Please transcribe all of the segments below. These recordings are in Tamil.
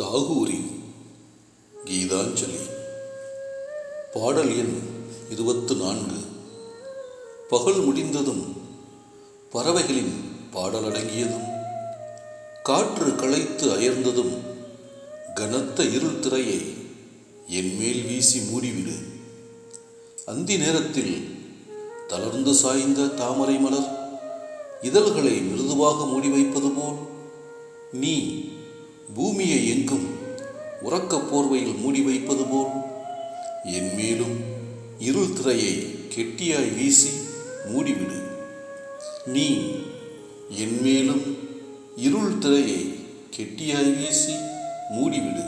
தாகூரின் கீதாஞ்சலி. பாடல் எண் இருபத்து நான்கு. பகல் முடிந்ததும் பறவைகளின் பாடலடங்கியதும் காற்று களைத்து அயர்ந்ததும் கனத்த இருள் திரையை என்மேல் வீசி மூடிவிடு. அந்தி நேரத்தில் தளர்ந்து சாய்ந்த தாமரை மலர் இதழ்களை மிருதுவாக மூடி வைப்பது போல் நீ பூமியை எங்கும் உறக்கப் போர்வையில் மூடி வைப்பது போல் என் மேலும் இருள் திரையை கெட்டியாய் வீசி மூடிவிடு. நீ என் மேலும் இருள் திரையை கெட்டியாய் வீசி மூடிவிடு.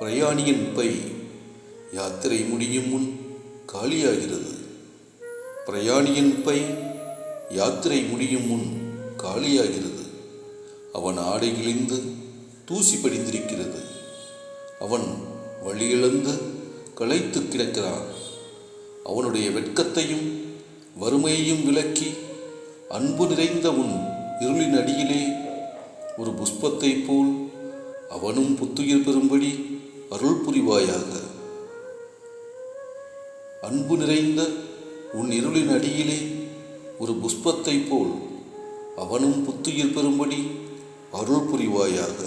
பிரயாணியின் பை யாத்திரை முடியும் முன் காலியாகிறது. பிரயாணியின் பை யாத்திரை முடியும் முன் காலியாகிறது. அவன் ஆடை கிழிந்து தூசி படிந்திருக்கிறது. அவன் வழியிழந்து களைத்து கிடக்கிறான். அவனுடைய வெட்கத்தையும் வறுமையையும் விலக்கி அன்பு நிறைந்த உன் இருளின் அடியிலே ஒரு புஷ்பத்தைப் போல் அவனும் புத்துயிர் பெறும்படி அருள் புரிவாயாக. அன்பு நிறைந்த உன் இருளின் அடியிலே ஒரு புஷ்பத்தைப் போல் அவனும் புத்துயிர் பெறும்படி அருள் புரிவாயாக